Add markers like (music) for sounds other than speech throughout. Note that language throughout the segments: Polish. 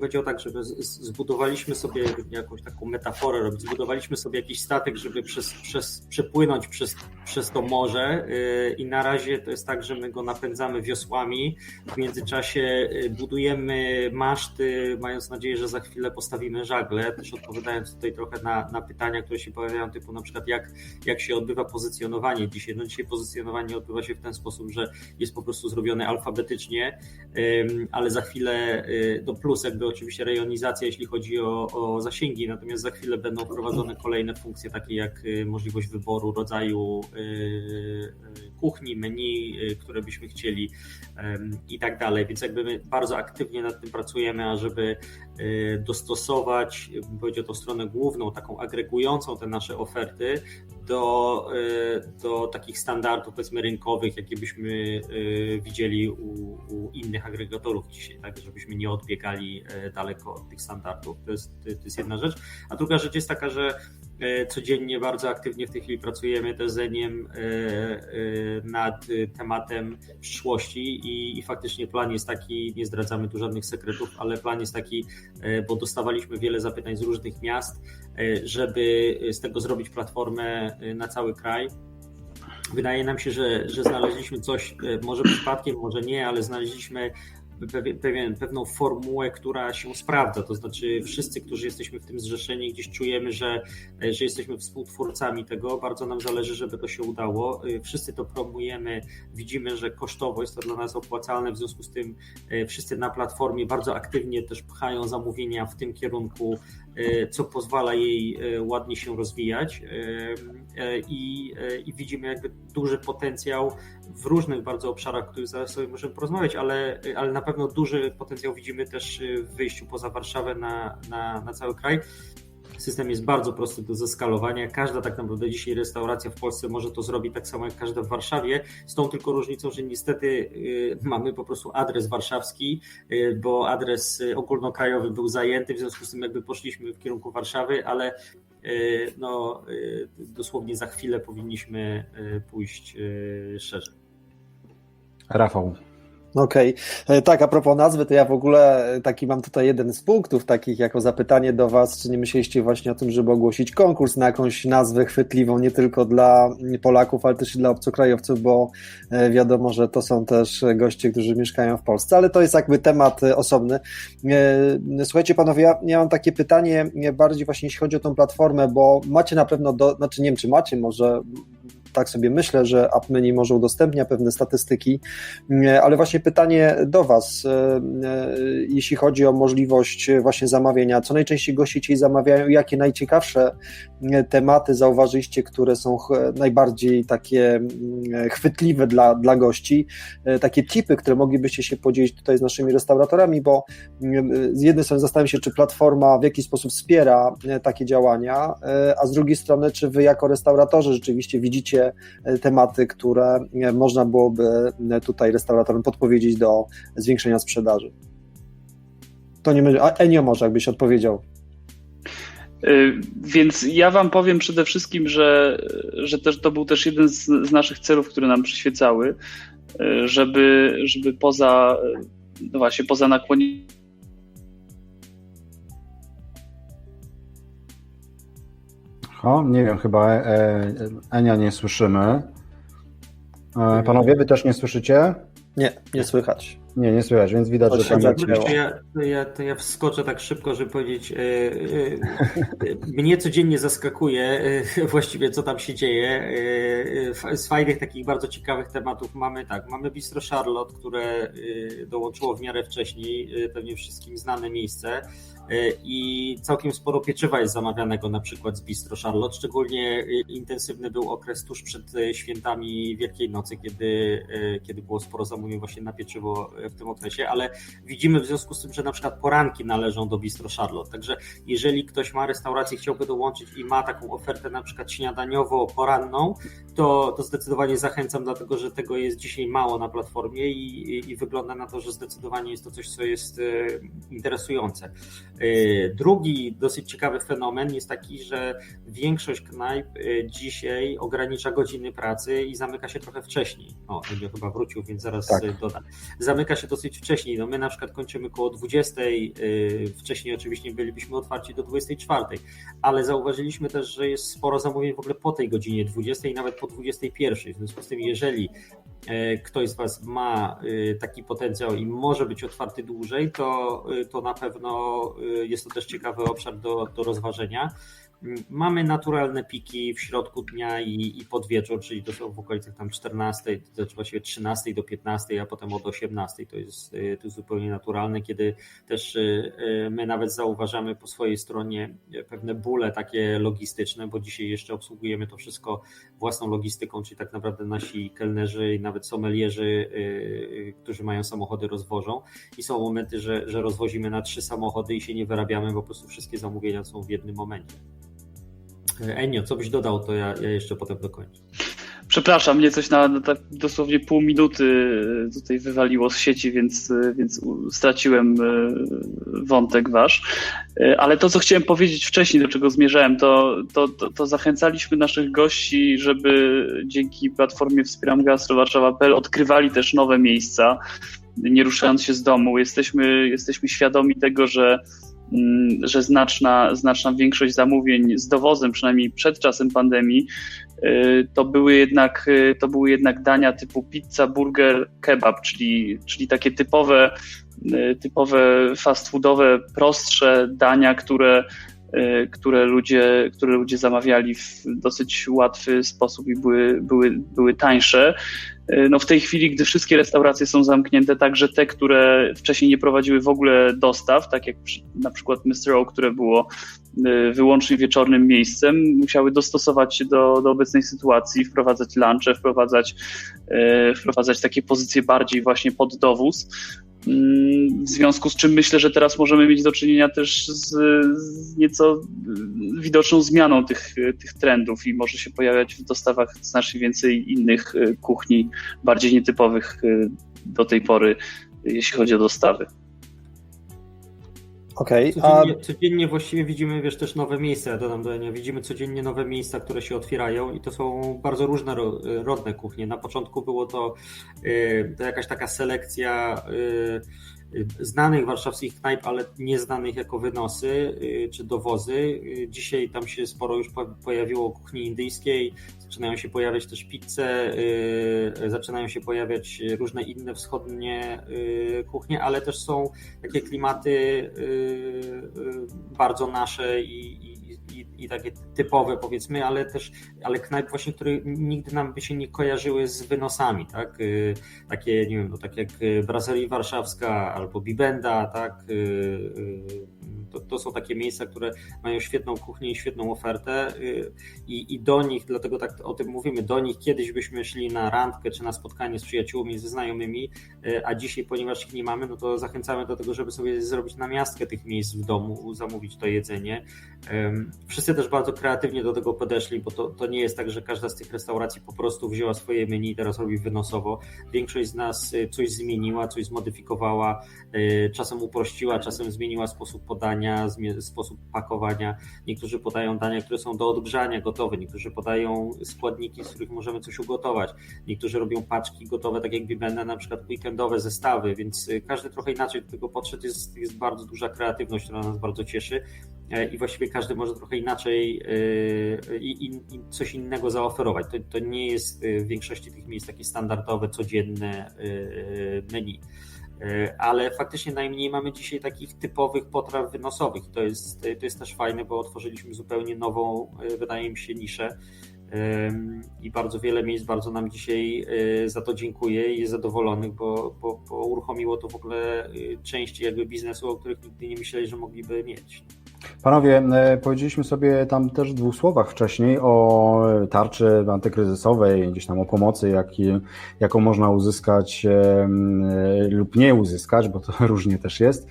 powiedział tak, żeby zbudowaliśmy sobie jakąś taką metaforę robić, zbudowaliśmy sobie jakiś statek, żeby przez, przez, przepłynąć przez, przez to morze y, i na razie to jest tak, że my go napędzamy wiosłami, w międzyczasie y, budujemy maszty, mając nadzieję, że za chwilę postawimy żagle, też odpowiadając tutaj trochę na, na pytania, które się pojawiają, typu na przykład jak, jak się odbywa pozycjonowanie dzisiaj. No dzisiaj pozycjonowanie odbywa się w ten sposób, że jest po prostu zrobione alfabetycznie, ale za chwilę do plus jakby oczywiście rejonizacja, jeśli chodzi o, o zasięgi, natomiast za chwilę będą wprowadzone kolejne funkcje, takie jak y, możliwość wyboru rodzaju y, y, kuchni, menu, które byśmy chcieli i tak dalej. Więc jakby my bardzo aktywnie nad tym pracujemy, ażeby dostosować, bym powiedział, tą stronę główną, taką agregującą te nasze oferty do, do takich standardów, powiedzmy, rynkowych, jakie byśmy widzieli u, u innych agregatorów dzisiaj, tak, żebyśmy nie odbiegali e, daleko od tych standardów. To jest, to jest jedna rzecz. A druga rzecz jest taka, że e, codziennie bardzo aktywnie w tej chwili pracujemy też z Eniem e, nad tematem przyszłości i, i faktycznie plan jest taki, nie zdradzamy tu żadnych sekretów, ale plan jest taki, bo dostawaliśmy wiele zapytań z różnych miast, żeby z tego zrobić platformę na cały kraj. Wydaje nam się, że, że znaleźliśmy coś, może przypadkiem, może nie, ale znaleźliśmy pewien, pewną formułę, która się sprawdza. To znaczy, wszyscy, którzy jesteśmy w tym zrzeszeni, gdzieś czujemy, że, że jesteśmy współtwórcami tego. Bardzo nam zależy, żeby to się udało. Wszyscy to promujemy, widzimy, że kosztowo jest to dla nas opłacalne, w związku z tym e, wszyscy na platformie bardzo aktywnie też pchają zamówienia w tym kierunku, co pozwala jej e, ładnie się rozwijać. I, i widzimy jakby duży potencjał w różnych bardzo obszarach, o których zaraz sobie możemy porozmawiać, ale, ale na pewno duży potencjał widzimy też w wyjściu poza Warszawę na, na, na cały kraj. System jest bardzo prosty do zeskalowania. Każda tak naprawdę dzisiaj restauracja w Polsce może to zrobić tak samo jak każda w Warszawie, z tą tylko różnicą, że niestety y, mamy po prostu adres warszawski, y, bo adres ogólnokrajowy był zajęty, w związku z tym jakby poszliśmy w kierunku Warszawy, ale y, no, dosłownie za chwilę powinniśmy pójść szerzej. Rafał. Okej, okay. E, tak, a propos nazwy, to ja w ogóle taki mam tutaj jeden z punktów takich jako zapytanie do Was, czy nie myśleliście właśnie o tym, żeby ogłosić konkurs na jakąś nazwę chwytliwą nie tylko dla Polaków, ale też i dla obcokrajowców, bo e, wiadomo, że to są też goście, którzy mieszkają w Polsce, ale to jest jakby temat osobny. E, słuchajcie panowie, ja, ja mam takie pytanie bardziej właśnie jeśli chodzi o tą platformę, bo macie na pewno, do, znaczy nie wiem czy macie, może tak sobie myślę, że AppMenu może udostępnia pewne statystyki, ale właśnie pytanie do Was, e, e, jeśli chodzi o możliwość właśnie zamawiania, co najczęściej goście ci zamawiają, jakie najciekawsze e, tematy zauważyliście, które są najbardziej takie chwytliwe dla, dla gości, takie tipy, które moglibyście się podzielić tutaj z naszymi restauratorami, bo z jednej strony zastanawiam się, czy platforma w jakiś sposób wspiera takie działania, a z drugiej strony, czy Wy jako restauratorzy rzeczywiście widzicie E, tematy, które e, można byłoby e, tutaj restauratorom podpowiedzieć do zwiększenia sprzedaży. To nie będzie. Enio może, jakbyś odpowiedział. Więc ja Wam powiem przede wszystkim, że, że też to był też jeden z, z naszych celów, które nam przyświecały, żeby, żeby poza, no właśnie, poza nakłonieniem O, nie wiem, chyba e, e, Enia nie słyszymy. E, panowie, wy też nie słyszycie? Nie, nie słychać. Nie, nie słychać, więc widać, że tam to ja, to, ja, to ja wskoczę tak szybko, żeby powiedzieć. E, e, mnie codziennie zaskakuje e, właściwie, co tam się dzieje. Z fajnych, takich bardzo ciekawych tematów mamy tak. Mamy Bistro Charlotte, które dołączyło w miarę wcześniej, pewnie wszystkim znane miejsce. I całkiem sporo pieczywa jest zamawianego na przykład z Bistro Charlotte. Szczególnie intensywny był okres tuż przed świętami Wielkiej Nocy, kiedy, kiedy było sporo zamówień właśnie na pieczywo w tym okresie, ale widzimy w związku z tym, że na przykład poranki należą do Bistro Charlotte. Także jeżeli ktoś ma restaurację, chciałby dołączyć i ma taką ofertę na przykład śniadaniowo-poranną, to, to zdecydowanie zachęcam, dlatego że tego jest dzisiaj mało na platformie i, i, i wygląda na to, że zdecydowanie jest to coś, co jest e, interesujące. E, drugi dosyć ciekawy fenomen jest taki, że większość knajp e, dzisiaj ogranicza godziny pracy i zamyka się trochę wcześniej. O, chyba wrócił, więc zaraz tak. dodam. Zamyka zamyka się dosyć wcześniej. No my na przykład kończymy koło 20, wcześniej oczywiście bylibyśmy otwarci do 24, ale zauważyliśmy też, że jest sporo zamówień w ogóle po tej godzinie 20 i nawet po 21. W związku z tym, jeżeli ktoś z Was ma taki potencjał i może być otwarty dłużej, to, to na pewno jest to też ciekawy obszar do, do rozważenia. Mamy naturalne piki w środku dnia i, i pod wieczór, czyli to są w okolicach tam 14, to znaczy właściwie 13 do 15, a potem od 18. To jest, y, to jest zupełnie naturalne, kiedy też y, y, my nawet zauważamy po swojej stronie pewne bóle takie logistyczne, bo dzisiaj jeszcze obsługujemy to wszystko własną logistyką, czyli tak naprawdę nasi kelnerzy i nawet sommelierzy, którzy mają samochody, rozwożą. I są momenty, że, że rozwozimy na trzy samochody i się nie wyrabiamy, bo po prostu wszystkie zamówienia są w jednym momencie. Enio, co byś dodał, to ja, ja jeszcze potem dokończę. Przepraszam, mnie coś na, na tak dosłownie pół minuty tutaj wywaliło z sieci, więc, więc straciłem e, wątek wasz. E, ale to, co chciałem powiedzieć wcześniej, do czego zmierzałem, to, to, to, to zachęcaliśmy naszych gości, żeby dzięki platformie Wspieram Gastro odkrywali też nowe miejsca, nie ruszając się z domu. Jesteśmy, jesteśmy świadomi tego, że że znaczna, znaczna większość zamówień z dowozem, przynajmniej przed czasem pandemii, y, to były jednak, y, to były jednak dania typu pizza, burger, kebab, czyli, czyli takie typowe, y, typowe fast foodowe, prostsze dania, które, które, ludzie, które ludzie zamawiali w dosyć łatwy sposób i były, były, były tańsze. No w tej chwili, gdy wszystkie restauracje są zamknięte, także te, które wcześniej nie prowadziły w ogóle dostaw, tak jak na przykład Mr. O, które było y, wyłącznie wieczornym miejscem, musiały dostosować się do, do obecnej sytuacji, wprowadzać lunche, wprowadzać, y, wprowadzać takie pozycje bardziej właśnie pod dowóz. W związku z czym myślę, że teraz możemy mieć do czynienia też z, z nieco widoczną zmianą tych, tych trendów i może się pojawiać w dostawach znacznie więcej innych kuchni, bardziej nietypowych do tej pory, jeśli chodzi o dostawy. Okay, codziennie, a... codziennie właściwie widzimy, wiesz, też nowe miejsca, dodam do Enia, widzimy codziennie nowe miejsca, które się otwierają i to są bardzo różne rodne kuchnie. Na początku było to, y, to jakaś taka selekcja y, znanych warszawskich knajp, ale nieznanych jako wynosy y, czy dowozy. Y, dzisiaj tam się sporo już pojawiło kuchni indyjskiej, zaczynają się pojawiać też pizze, y, zaczynają się pojawiać różne inne wschodnie kuchnie, ale też są takie klimaty bardzo nasze i, i, takie typowe powiedzmy, ale też ale knajp właśnie, które nigdy nam by się nie kojarzyły z wynosami, tak? Y, takie, nie wiem, no, tak jak Brazerii Warszawska albo Bibenda, tak? Y, y, to, to są takie miejsca, które mają świetną kuchnię i świetną ofertę i, i do nich, dlatego tak o tym mówimy, do nich kiedyś byśmy szli na randkę czy na spotkanie z przyjaciółmi, ze znajomymi, a dzisiaj, ponieważ ich nie mamy, no to zachęcamy do tego, żeby sobie zrobić namiastkę tych miejsc w domu, zamówić to jedzenie. Wszyscy też bardzo kreatywnie do tego podeszli, bo to, to nie jest tak, że każda z tych restauracji po prostu wzięła swoje menu i teraz robi wynosowo. Większość z nas y, coś zmieniła, coś zmodyfikowała, y, czasem uprościła, czasem zmieniła sposób podania, sposób pakowania. Niektórzy podają dania, które są do odgrzania gotowe, niektórzy podają składniki, z których możemy coś ugotować. Niektórzy robią paczki gotowe, tak jak Bibenda, na przykład weekendowe zestawy, więc y, każdy trochę inaczej do tego podszedł. Jest, jest bardzo duża kreatywność, która nas bardzo cieszy. E, i właściwie każdy może trochę inaczej e, i, coś innego zaoferować. To, to, nie jest e, w większości tych miejsc takie standardowe, codzienne menu. Ale faktycznie najmniej mamy dzisiaj takich typowych potraw wynosowych. To jest, to jest też fajne, bo otworzyliśmy zupełnie nową, wydaje mi się, niszę. I bardzo wiele miejsc bardzo nam dzisiaj za to dziękuję i jest zadowolonych, bo, bo, bo uruchomiło to w ogóle części jakby biznesu, o których nigdy nie myśleli, że mogliby mieć. Panowie, e, powiedzieliśmy sobie tam też w dwóch słowach wcześniej o tarczy antykryzysowej, gdzieś tam o pomocy, jak, jaką można uzyskać e, lub nie uzyskać, bo to (laughs) różnie też jest,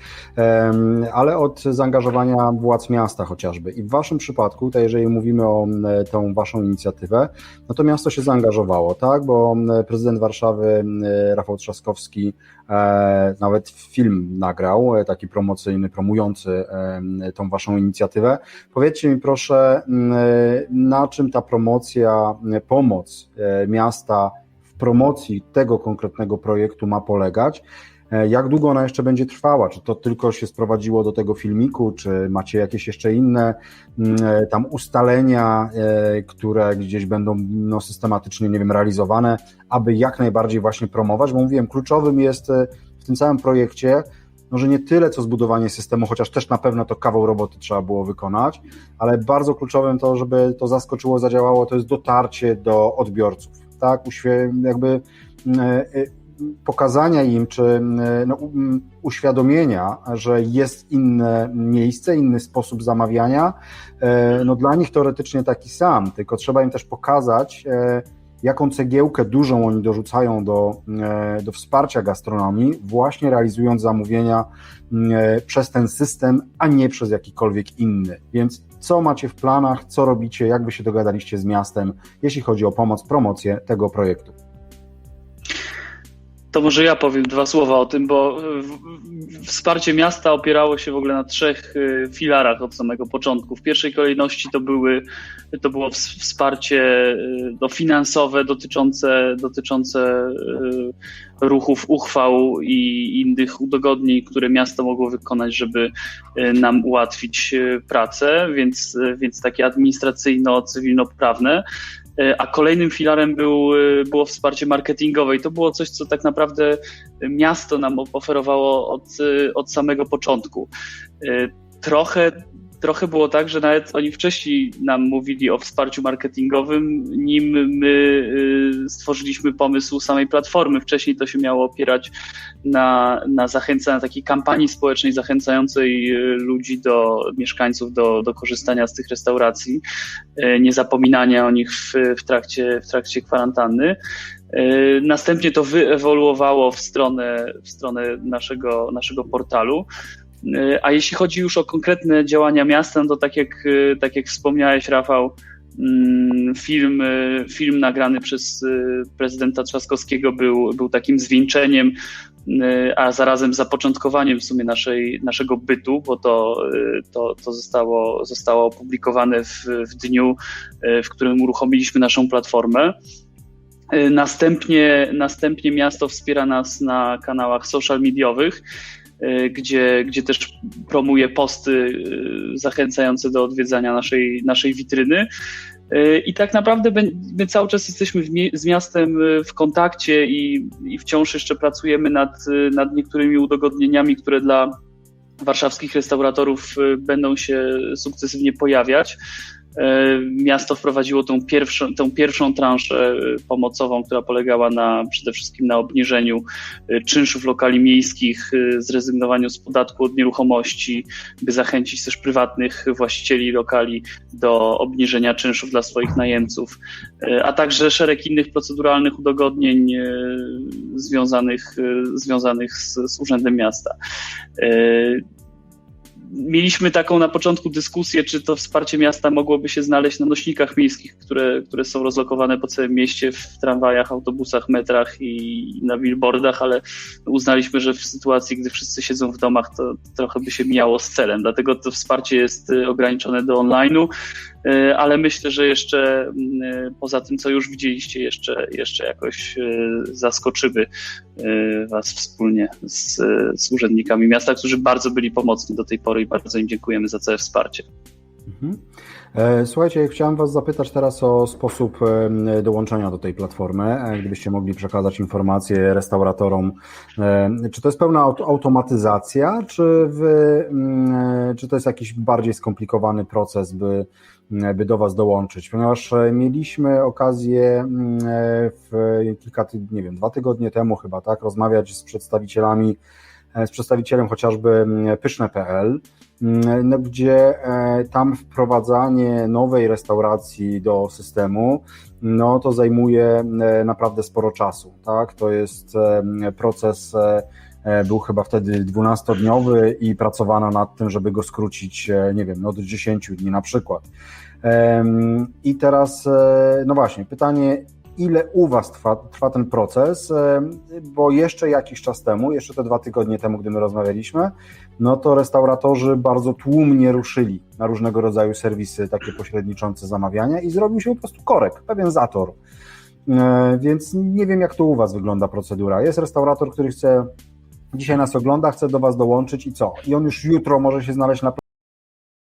ale od zaangażowania władz miasta chociażby. I w Waszym przypadku, to jeżeli mówimy o tą Waszą inicjatywę, no to miasto się zaangażowało, tak, bo prezydent Warszawy Rafał Trzaskowski E, nawet film nagrał, e, taki promocyjny, promujący tą Waszą inicjatywę. Powiedzcie mi proszę, na czym ta promocja, pomoc e, miasta w promocji tego konkretnego projektu ma polegać Jak długo ona jeszcze będzie trwała? Czy to tylko się sprowadziło do tego filmiku, czy macie jakieś jeszcze inne tam ustalenia, które gdzieś będą no, systematycznie, nie wiem, realizowane, aby jak najbardziej właśnie promować? Bo mówiłem, kluczowym jest w tym całym projekcie, no, że nie tyle co zbudowanie systemu, chociaż też na pewno to kawał roboty trzeba było wykonać, ale bardzo kluczowym to, żeby to zaskoczyło, zadziałało, to jest dotarcie do odbiorców, tak, jakby pokazania im, czy no, uświadomienia, że jest inne miejsce, inny sposób zamawiania, no dla nich teoretycznie taki sam, tylko trzeba im też pokazać, jaką cegiełkę dużą oni dorzucają do, e, do wsparcia gastronomii, właśnie realizując zamówienia e, przez ten system, a nie przez jakikolwiek inny. Więc co macie w planach, co robicie, jak wy się dogadaliście z miastem, jeśli chodzi o pomoc, promocję tego projektu? To może ja powiem dwa słowa o tym, bo wsparcie miasta opierało się w ogóle na trzech y, filarach od samego początku. W pierwszej kolejności to, były, to było wsparcie y, no, finansowe dotyczące, dotyczące ruchów, uchwał i innych udogodnień, które miasto mogło wykonać, żeby nam ułatwić pracę, więc, więc takie administracyjno-cywilnoprawne. E, a kolejnym filarem był, e, było wsparcie marketingowe i to było coś, co tak naprawdę miasto nam oferowało od, e, od samego początku. Trochę trochę było tak, że nawet oni wcześniej nam mówili o wsparciu marketingowym, nim my y, stworzyliśmy pomysł samej platformy. Wcześniej to się miało opierać na, na zachęcaniu takiej kampanii społecznej zachęcającej y, ludzi do mieszkańców do, do korzystania z tych restauracji, y, nie zapominania o nich w, w, trakcie, w trakcie kwarantanny. Następnie to wyewoluowało w stronę, w stronę naszego, naszego portalu. E, a jeśli chodzi już o konkretne działania miasta, no to tak jak, e, tak jak wspomniałeś, Rafał, mm, film, e, film nagrany przez prezydenta Trzaskowskiego był, był takim zwieńczeniem, a zarazem zapoczątkowaniem w sumie naszej, naszego bytu, bo to, to, to zostało, zostało opublikowane w, w dniu, w którym uruchomiliśmy naszą platformę. Następnie, następnie miasto wspiera nas na kanałach social mediowych. Y, gdzie, gdzie też promuje posty y, zachęcające do odwiedzania naszej, naszej witryny. Y, I tak naprawdę my cały czas jesteśmy z miastem w kontakcie i, i wciąż jeszcze pracujemy nad, nad niektórymi udogodnieniami, które dla warszawskich restauratorów będą się sukcesywnie pojawiać. E, miasto wprowadziło tą pierwszą, tą pierwszą transzę e, pomocową, która polegała na, przede wszystkim na obniżeniu e, czynszów lokali miejskich, zrezygnowaniu z podatku od nieruchomości, by zachęcić też prywatnych właścicieli lokali do obniżenia czynszów dla swoich najemców, a także szereg innych proceduralnych udogodnień związanych, związanych z, z Urzędem Miasta mieliśmy taką na początku dyskusję, czy to wsparcie miasta mogłoby się znaleźć na nośnikach miejskich, które, które są rozlokowane po całym mieście w tramwajach, autobusach, metrach i na billboardach, ale uznaliśmy, że w sytuacji, gdy wszyscy siedzą w domach, to trochę by się mijało z celem. Dlatego to wsparcie jest y, ograniczone do online'u. E, ale myślę, że jeszcze mm, e, poza tym, co już widzieliście, jeszcze, jeszcze jakoś e, zaskoczymy Was wspólnie z, z urzędnikami miasta, którzy bardzo byli pomocni do tej pory i bardzo im dziękujemy za całe wsparcie. Mhm. Słuchajcie, chciałem Was zapytać teraz o sposób dołączenia do tej platformy. Gdybyście mogli przekazać informacje restauratorom, czy to jest pełna automatyzacja, czy, wy, mm, czy to jest jakiś bardziej skomplikowany proces, by by do Was dołączyć, ponieważ e, mieliśmy okazję mm, e, w kilka, nie wiem, dwa tygodnie temu chyba, tak, rozmawiać z przedstawicielami, e, z przedstawicielem chociażby mm, pyszne.pl, mm, no, gdzie tam wprowadzanie nowej restauracji do systemu, no to zajmuje naprawdę sporo czasu, tak, to jest proces był chyba wtedy 12-dniowy i pracowano nad tym, żeby go skrócić, nie wiem, no do 10 dni na przykład. I teraz, e, no właśnie, pytanie, ile u Was trwa, trwa, ten proces, bo jeszcze jakiś czas temu, jeszcze te dwa tygodnie temu, gdy my rozmawialiśmy, no to restauratorzy bardzo tłumnie ruszyli na różnego rodzaju serwisy takie pośredniczące zamawiania i zrobił się po prostu korek, pewien zator. E, więc nie wiem, jak to u Was wygląda procedura. Jest restaurator, który chce dzisiaj nas ogląda, chce do Was dołączyć i co? I on już jutro może się znaleźć na